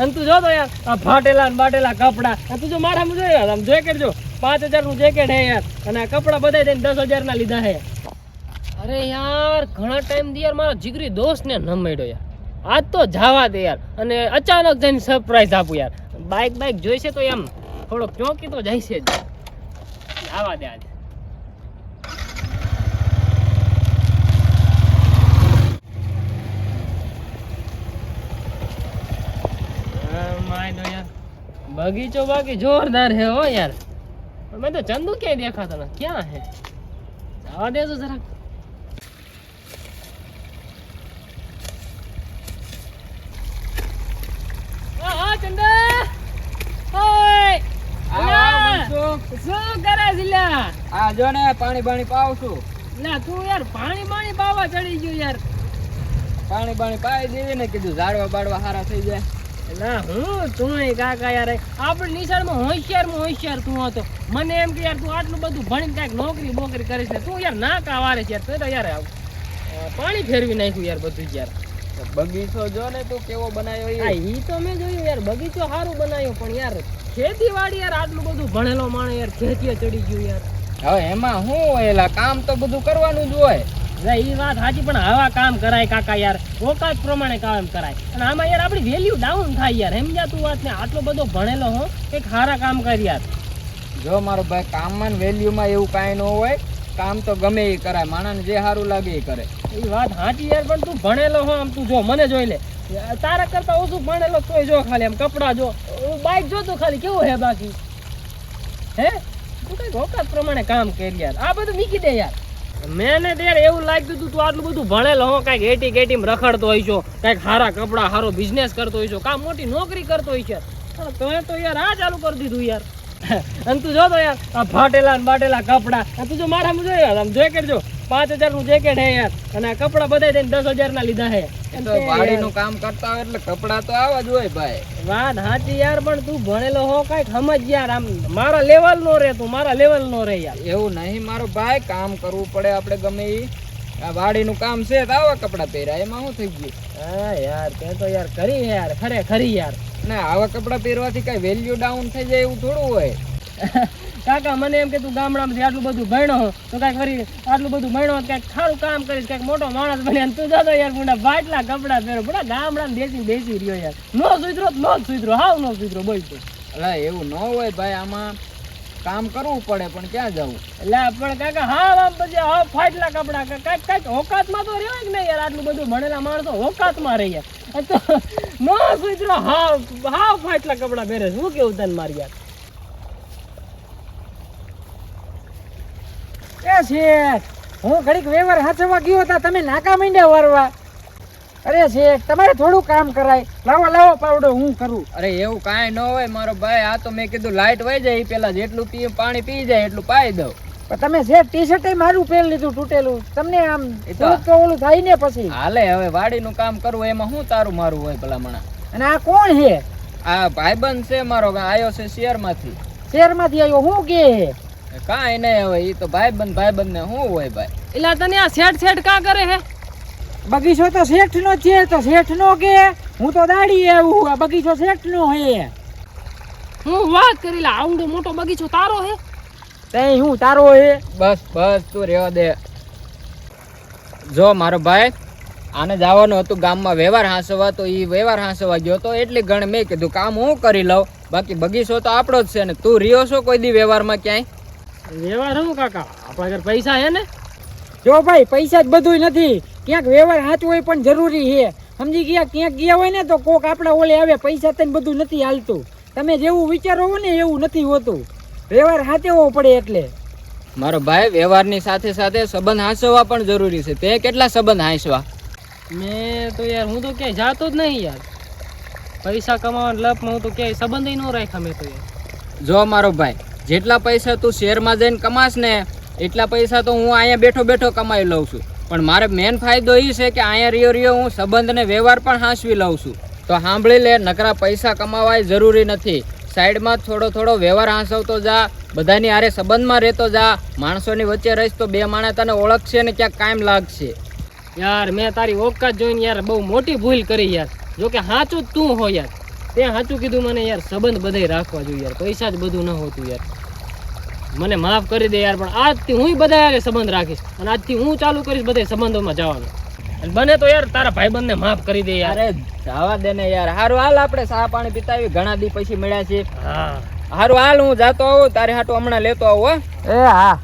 અને તું જો તો યાર, આ ફાટેલા ને બાટેલા કપડા. તું જો મારામાં જો યાર, આમ જેકેટ જો, પાંચ હજારનું જેકેટ હે યાર. અને આ કપડા બધા થઈને દસ હજાર ના લીધા હે. અરે યાર, ઘણા ટાઈમથી યાર મારા જીગરી દોસ્ત ને ન યાર. આજ તો જાવા દે યાર. અને અચાનક જઈને સરપ્રાઈઝ આપું યાર. બાઇક બાઇક જોઈશે તો એમ. થોડોક ચોંકી તો છે જ. જાવા દે આજ હા, માય તો યાર. બગીચો બાકી જોરદાર હે હો યાર. પણ મેં તો ચંદુ ક્યાંય દેખાતો ને ક્યાં હે? જવા દેજો જરાક. હા, હા, ચંદા! ઓય! અલ્યા! શું કરે છે આ જો ને પાણી બાણી પાવ છું. ના તું યાર પાણી બાણી પાવા ચડી ગયું યાર. પાણી બાણી પાઈ દેવી ને કીધું ઝાડવા બાડવા હારા થઈ જાય. ના હું તું કાકા યાર આપણે નિશાળમાં હોશિયારમાં હોશિયાર તું હતો. મને એમ કે યાર તું આટલું બધું ભણીને કાંઈક નોકરી બોકરી કરીશ ને તું યાર ના કા છે યાર તો યાર પાણી ફેરવી નાખ્યું યાર બધું યાર. બગીચો જો ને તું કેવો બનાવ્યો હા ઈ તો મેં જોયું યાર બગીચો સારું બનાવ્યો પણ યાર ખેતીવાડી યાર આટલું બધું ભણેલો માણે યાર ખેતીએ ચડી ગયું યાર. હવે એમાં શું એલા કામ તો બધું કરવાનું જ હોય. એ વાત સાચી પણ આવા કામ કરાય કાકા યાર. ઓકાત પ્રમાણે કામ કરાય. અને આમાં યાર આપણી વેલ્યુ ડાઉન થાય યાર. સમજ્યા તું વાત ને? આટલો બધો ભણેલો હો એક સારા કામ કરી યાર જો મારો ભાઈ કામમાં વેલ્યુમાં એવું કાંઈ ન હોય કામ તો ગમે એ કરાય. માણસને જે સારું લાગે એ કરે. એ વાત સાચી યાર પણ તું ભણેલો હો આમ તું જો મને જોઈ લે. તારા કરતા ઓછું ભણેલો તોય જો ખાલી આમ કપડા જો. બાઇક જો તું ખાલી કેવું હે બાકી? હે? તું કંઈક ઓકાત પ્રમાણે કામ કરી યાર આ બધું મીકી દે યાર. મેં ને તો યાર એવું લાગ્યું તું તું આટલું બધું ભણેલો હો, કાંઈક એટી કેટીમ રખડતો હોય છો, કાંઈક સારા કપડા સારો બિઝનેસ કરતો હોય છો, કાં મોટી નોકરી કરતો હોય છે. પણ તમે તો યાર આ ચાલુ કરી દીધું યાર. અને તું જો તો યાર, આ ફાટેલા ને બાટેલા કપડા તું જો મારા જો યાર, આમ જોઈ જો પાંચ હજારનું જેકેટ હે યાર. અને આ કપડા બધા થઈને દસ હજાર ના લીધા હે. એ વાડીનું કામ કરતા હોય એટલે કપડા તો આવા જ હોય ભાઈ. વાત સાચી યાર પણ તું ભણેલો હો કંઈક સમજ યાર. આમ મારા લેવલ નો રે તું મારા લેવલ નો રે યાર. એવું નહીં મારો ભાઈ કામ કરવું પડે આપણે ગમે ઈ. આ વાડીનું કામ છે તો આવા કપડા પહેર્યા એમાં શું થઈ ગયું? હા યાર તે તો યાર કરી યાર ખરે ખરી યાર. ને આવા કપડા પહેરવાથી કઈ વેલ્યુ ડાઉન થઈ જાય એવું થોડું હોય. કાકા મને એમ કે તું ગામડામાંથી આટલું બધું ભણ્યો હો, તો કાંઈક વળી આટલું બધું ભણ્યો કાંઈક સારું કામ કરીશ કાંઈક મોટો માણસ બને તું જતો યાર મુંડા બાટલા કપડાં પહેરો બધા ગામડામાં બેસી બેસી રહ્યો યાર. નો સુધરો નો સુધરો હાવ નો સુધરો બોલ તો. એટલે એવું ન હોય ભાઈ આમાં કામ કરવું પડે પણ ક્યાં જવું? એટલે પણ કાકા હા આમ પછી હા ફાટલા કપડા કાંઈક કાંઈક ઓકાતમાં તો રહેવાય કે નહીં યાર આટલું બધું ભણેલા માણસો ઓકાતમાં રહી યાર. તો નો સુધરો હાવ હાવ ફાટલા કપડા પહેરે. શું કેવું તને મારી યાર? એ શેઠ હું ઘડીક વ્યવહાર હાચવવા ગયો હતા તમે નાકા મીંડ્યા વારવા. અરે શેઠ તમારે થોડું કામ કરાય. લાવો લાવો પાવડો હું કરું. અરે એવું કાંઈ ન હોય મારો ભાઈ આ તો મેં કીધું લાઇટ વહી જાય પેલા જેટલું પી પાણી પી જાય એટલું પાઈ દઉં. તમે જે ટી શર્ટ મારું પહેરી લીધું તૂટેલું. તમને આમ તો- ઓલું થાય ને પછી. હાલે હવે વાડીનું કામ કરવું એમાં હું તારું મારું હોય ભલામણા? અને આ કોણ છે આ ભાઈબંધ છે મારો આયો છે શહેરમાંથી શહેરમાંથી આવ્યો હું કે કાંઈ નહીં હવે એ તો ભાઈ બંધ ભાઈ બંધ ને શું હોય ભાઈ? એટલે તને આ શેઠ શેઠ કાં કરે હે? બગીચો તો શેઠ નો છે તો શેઠ નો કે? હું તો દાડી આવું આ બગીચો શેઠ નો હે. હું વાત કરી લા આવડો મોટો બગીચો તારો હે? તે હું તારો હે? બસ બસ તું રહેવા દે. જો મારો ભાઈ આને જવાનું હતું ગામમાં વ્યવહાર હાંસવા તો એ વ્યવહાર હાંસવા ગયો તો એટલી ગણ મેં કીધું કામ હું કરી લઉં? બાકી બગીચો તો આપણો જ છે ને તું રહ્યો છો કોઈ દી વ્યવહારમાં ક્યાંય? વ્યવહાર હું કાકા? આપણા ઘર પૈસા હે ને? જો ભાઈ પૈસા જ બધું નથી. ક્યાંક વ્યવહાર સાચવો હોય પણ જરૂરી છે. સમજી ગયા? ક્યાંક ગયા હોય ને તો કોક આપણા ઓલે આવે પૈસા તને બધું નથી હાલતું. તમે જેવું વિચારો હો ને એવું નથી હોતું. વ્યવહાર સાચવો પડે એટલે. મારો ભાઈ વ્યવહારની સાથે સાથે સંબંધ હાંસવા પણ જરૂરી છે. તે કેટલા સંબંધ હાંસવા? મેં તો યાર હું તો ક્યાંય જાતો જ નહીં યાર. પૈસા કમાવાના લપમાં હું તો ક્યાંય સંબંધ ન રાખ્યા મેં તો યાર. જો મારો ભાઈ જેટલા પૈસા તું શેરમાં જઈને કમાશ ને, એટલા પૈસા તો હું અહીંયા બેઠો બેઠો કમાઈ લઉં છું. પણ મારે મેન ફાયદો એ છે કે અહીંયા રિયો રિયો હું સંબંધને વ્યવહાર પણ હાંસવી લઉં છું. તો સાંભળી લે, નકરા પૈસા કમાવાય જરૂરી નથી. સાઈડમાં થોડો થોડો વ્યવહાર હાંસવતો જા, બધાની આરે સંબંધમાં રહેતો જા. માણસોની વચ્ચે રહીશ તો બે માણસ તને ઓળખશે ને ક્યાંક કાયમ લાગશે. યાર, મેં તારી ઓકાત જોઈને યાર બહુ મોટી ભૂલ કરી યાર. જો કે સાચું તું હો યાર. તે સાચું કીધું મને યાર સંબંધ બધાય રાખવા જોઈએ યાર પૈસા જ બધું ન હોતું યાર. મને માફ કરી દે યાર પણ આજથી હું બધા હારે સંબંધ રાખીશ અને આજથી હું ચાલુ કરીશ બધા સંબંધોમાં જવાનું. અને બને તો યાર તારા ભાઈબંધને માફ કરી દે યાર. અરે જવા દે ને યાર. હારું હાલ આપણે સાહ પાણી પીતા આવી ઘણા દી પછી મળ્યા છે હા. હારું હાલ હું જાતો આવું તારે હાટું હમણાં લેતો આવું હો. એ હા.